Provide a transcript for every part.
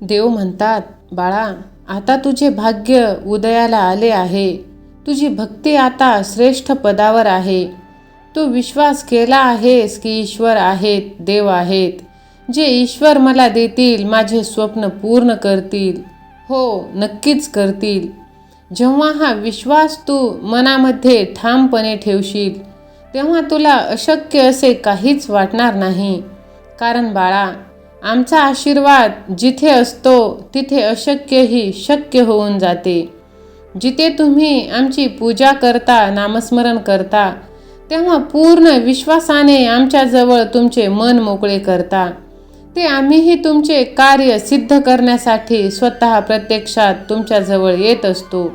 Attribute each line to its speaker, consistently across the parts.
Speaker 1: देव म्हणतात बाळा आता तुझे भाग्य उदयाला आले आहे. तुझी भक्ती आता श्रेष्ठ पदावर आहे. तू विश्वास केला आहेस की ईश्वर आहेत देव आहेत. जे ईश्वर मला देतील माझे स्वप्न पूर्ण करतील. हो नक्कीच करतील. जेव्हा हा विश्वास तू मनामध्ये ठामपणे ठेवशील तेव्हा तुला अशक्य असे काहीच वाटणार नाही. कारण बाळा आमचा आशीर्वाद जिथे असतो तिथे अशक्यही शक्य होऊन जाते. जिथे तुम्ही आमची पूजा करता नामस्मरण करता तेव्हा पूर्ण विश्वासाने आमच्याजवळ तुमचे मन मोकळे करता. ते आम्हीही तुमचे कार्य सिद्ध करण्यासाठी स्वतः प्रत्यक्षात तुमच्याजवळ येत असतो.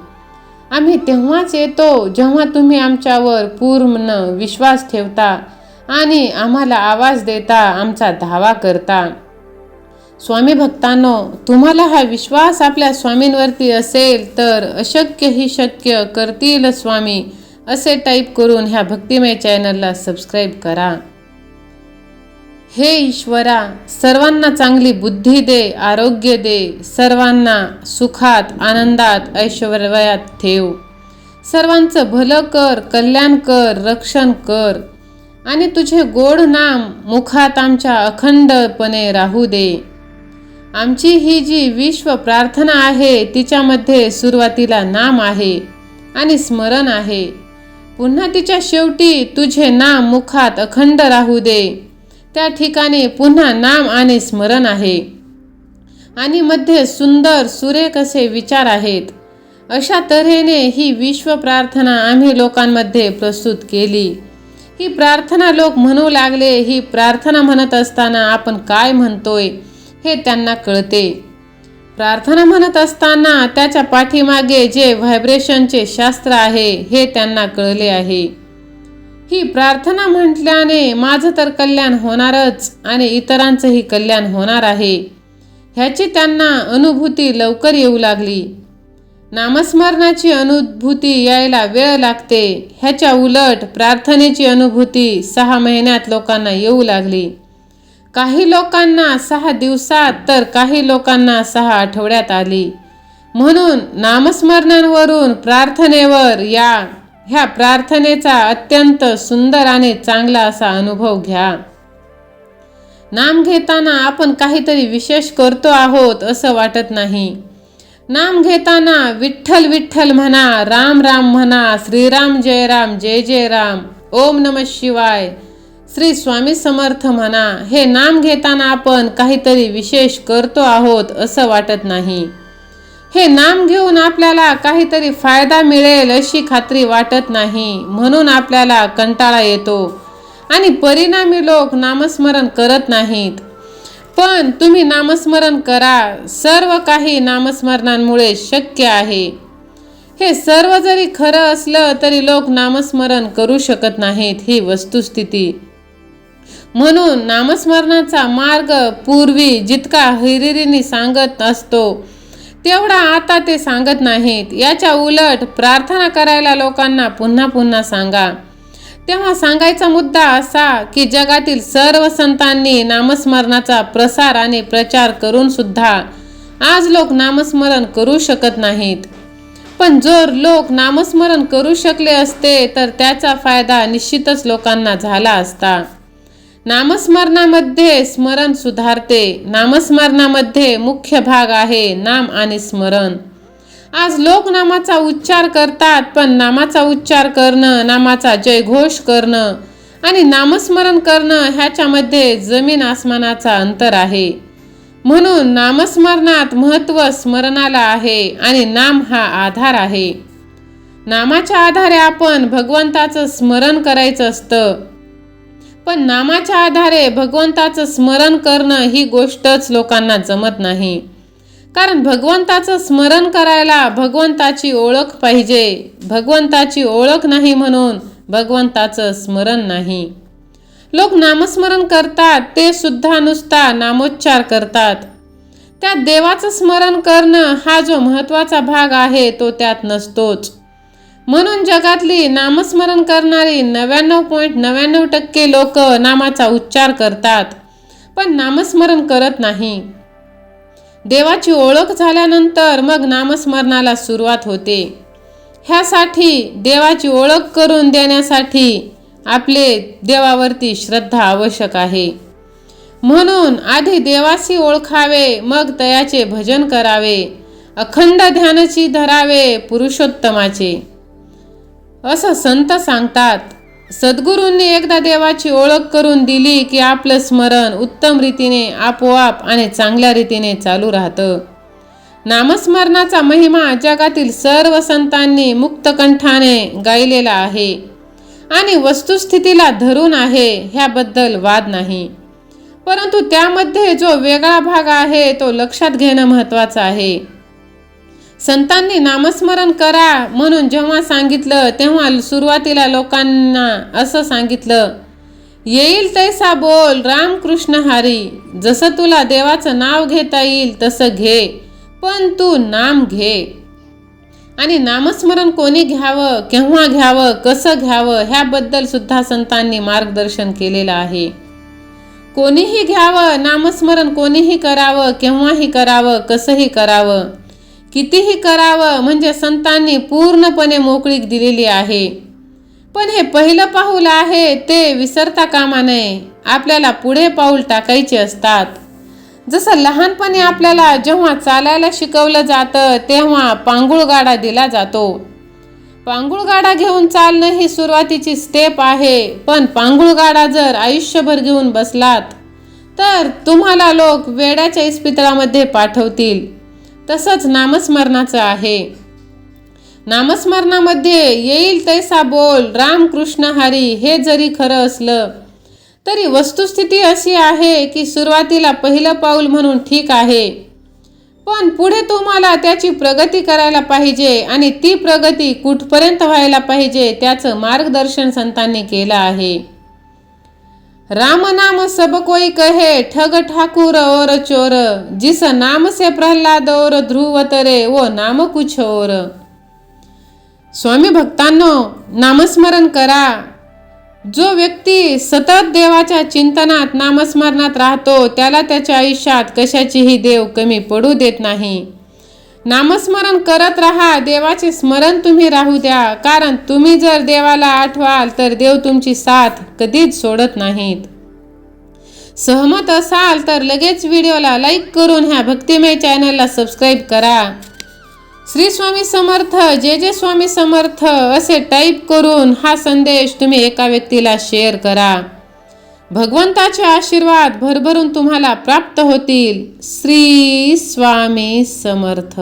Speaker 1: आम्ही तेव्हाच येतो जेव्हा तुम्ही आमच्यावर पूर्ण विश्वास ठेवता आणि आम्हाला आवाज देता आमचा धावा करता. स्वामी भक्तांनो तुम्हाला हा विश्वास आपल्या स्वामींवरती असेल तर अशक्य ही शक्य करतील स्वामी असे टाईप करून ह्या भक्तिमय चॅनलला सबस्क्राईब करा. हे ईश्वरा सर्वांना चांगली बुद्धी दे आरोग्य दे सर्वांना सुखात आनंदात ऐश्वर्यात ठेव. सर्वांचं भलं कर कल्याण कर रक्षण कर. आणि तुझे गोड नाम मुखात आमच्या अखंडपणे राहू दे. आमची ही जी विश्व प्रार्थना आहे तिच्यामध्ये सुरुवातीला नाम आहे आणि स्मरण आहे. पुन्हा तिच्या शेवटी तुझे नाम मुखात अखंड राहू दे. त्या ठिकाणी पुन्हा नाम आणि स्मरण आहे. आणि मध्ये सुंदर सुरेख असे विचार आहेत. अशा तऱ्हेने ही विश्व प्रार्थना आम्ही लोकांमध्ये प्रस्तुत केली. ही प्रार्थना लोक म्हणू लागले ही प्रार्थना म्हणत असताना आपण काय म्हणतोय? हे त्यांना कळते. प्रार्थना म्हणत असताना त्याच्या पाठीमागे जे व्हायब्रेशनचे शास्त्र आहे हे त्यांना कळले आहे. ही प्रार्थना म्हटल्याने माझं तर कल्याण होणारच आणि इतरांचंही कल्याण होणार आहे. ह्याची त्यांना अनुभूती लवकर येऊ लागली. नामस्मरणाची अनुभूती यायला वेळ लागते. ह्याच्या उलट प्रार्थनेची अनुभूती सहा महिन्यात लोकांना येऊ लागली. काही लोकांना सहा दिवसात तर काही लोकांना सहा आठवड्यात आली. म्हणून नामस्मरणांवरून प्रार्थनेवर या ह्या प्रार्थनेचा अत्यंत सुंदर आणि चांगला असा अनुभव घ्या. नाम घेताना आपण काहीतरी विशेष करतो आहोत असं वाटत नाही. नाम घेताना विठ्ठल विठ्ठल म्हणा राम राम म्हणा श्रीराम जय राम जय जय राम ओम नम शिवाय श्री स्वामी समर्थ म्हणा हे नाम घेताना आपण काहीतरी विशेष करतो आहोत असं वाटत नाही. हे नाम घेऊन आपल्याला काहीतरी फायदा मिळेल अशी खात्री वाटत नाही. म्हणून आपल्याला कंटाळा येतो आणि परिणामी लोक नामस्मरण करत नाहीत. पण तुम्ही नामस्मरण करा. सर्व काही नामस्मरणांमुळे शक्य आहे. हे सर्व जरी खरं असलं तरी लोक नामस्मरण करू शकत नाहीत ही वस्तुस्थिती. म्हणून नामस्मरणाचा मार्ग पूर्वी जितका हिरिरीने सांगत असतो तेवढा आता ते सांगत नाहीत. याच्या उलट प्रार्थना करायला लोकांना पुन्हा पुन्हा सांगा. तेव्हा सांगायचा मुद्दा असा की जगातील सर्व संतांनी नामस्मरणाचा प्रसार आणि प्रचार करून सुद्धा आज लोक नामस्मरण करू शकत नाहीत. पण जर लोक नामस्मरण करू शकले असते तर त्याचा फायदा निश्चितच लोकांना झाला असता. नामस्मरणामध्ये स्मरण सुधारते. नामस्मरणामध्ये मुख्य भाग आहे नाम आणि स्मरण. आज लोक नामाचा उच्चार करतात पण नामाचा उच्चार करणं नामाचा जयघोष करणं आणि नामस्मरण करणं ह्याच्यामध्ये जमीन आसमानाचा अंतर आहे. म्हणून नामस्मरणात महत्त्व स्मरणाला आहे आणि नाम हा आधार आहे. नामाच्या आधारे आपण भगवंताचं स्मरण करायचं असतं. पण नामाच्या आधारे भगवंताचं स्मरण करणं ही गोष्टच लोकांना जमत नाही. कारण भगवंताचं स्मरण करायला भगवंताची ओळख पाहिजे. भगवंताची ओळख नाही म्हणून भगवंताचं स्मरण नाही. लोक नामस्मरण करतात ते सुद्धा नुसता नामोच्चार करतात. त्यात देवाचं स्मरण करणं हा जो महत्त्वाचा भाग आहे तो त्यात नसतोच. म्हणून जगातली नामस्मरण करणारी नव्याण्णव पॉईंट नव्याण्णव टक्के लोक नामाचा उच्चार करतात पण नामस्मरण करत नाही. देवाची ओळख झाल्यानंतर मग नामस्मरणाला सुरुवात होते. ह्यासाठी देवाची ओळख करून देण्यासाठी आपले देवावरती श्रद्धा आवश्यक आहे. म्हणून आधी देवाशी ओळखावे मग तयाचे भजन करावे अखंड ध्यानाची धरावे पुरुषोत्तमाचे. असं संत सांगतात सद्गुरूंनी एकदा देवाची ओळख करून दिली की आपलं स्मरण उत्तम रीतीने आपोआप आणि चांगल्या रीतीने चालू राहतं. नामस्मरणाचा महिमा जगातील सर्व संतांनी मुक्तकंठाने गायलेला आहे आणि वस्तुस्थितीला धरून आहे ह्याबद्दल वाद नाही. परंतु त्यामध्ये जो वेगळा भाग आहे तो लक्षात घेणं महत्त्वाचं आहे. संतांनी नामस्मरण करा म्हणून जेव्हा सांगितलं तेव्हा सुरुवातीला लोकांना असं सांगितलं येईल तैसा बोल रामकृष्ण हरी जसं तुला देवाचं नाव घेता येईल तसं घे पण तू नाम घे. आणि नामस्मरण कोणी घ्यावं केव्हा घ्यावं कसं घ्यावं ह्याबद्दल सुद्धा संतांनी मार्गदर्शन केलेलं आहे. कोणीही घ्यावं नामस्मरण कोणीही करावं केव्हाही करावं कसंही करावं कितीही करावं म्हणजे संतांनी पूर्णपणे मोकळीक दिलेली आहे. पण हे पहिलं पाऊल आहे ते विसरता कामा नये. आपल्याला पुढे पाऊल टाकायचे असतात. जसं लहानपणी आपल्याला जेव्हा चालायला शिकवलं जातं तेव्हा पांगुळ गाडा दिला जातो. पांगुळ गाडा घेऊन चालणं ही सुरुवातीची स्टेप आहे पण पांगुळ गाडा जर आयुष्यभर घेऊन बसलात तर तुम्हाला लोक वेड्याच्या इस्पितळामध्ये पाठवतील. तसंच नामस्मरणाचं आहे. नामस्मरणामध्ये येईल तैसा बोल रामकृष्ण हरी हे जरी खरं असलं तरी वस्तुस्थिती अशी आहे की सुरुवातीला पहिलं पाऊल म्हणून ठीक आहे. पण पुढे तुम्हाला त्याची प्रगती करायला पाहिजे आणि ती प्रगती कुठपर्यंत व्हायला पाहिजे त्याचं मार्गदर्शन संतांनी केलं आहे. राम नाम सब कोई कहे ठग ठाकुर और चोर। जिस नाम से प्रल्हाद और ध्रुव तरे वो नाम कुछ और। स्वामी भक्तांनो नामस्मरण करा। जो व्यक्ती सतत देवाच्या चिंतनात नामस्मरणात राहतो त्याला त्याच्या आयुष्यात कशाचीही देव कमी पडू देत नाही. नामस्मरण करत राहा देवाचे स्मरण तुम्ही राहू द्या. कारण तुम्ही जर देवाला आठवाल तर देव तुमची साथ कधीच सोडत नाहीत. सहमत असाल तर लगेच व्हिडिओला लाईक करून ह्या भक्तिमय चॅनलला सबस्क्राईब करा. श्री स्वामी समर्थ जे जे स्वामी समर्थ असे टाईप करून हा संदेश तुम्ही एका व्यक्तीला शेअर करा. भगवंताचे आशीर्वाद भरभरून तुम्हाला प्राप्त होतील. श्री स्वामी समर्थ.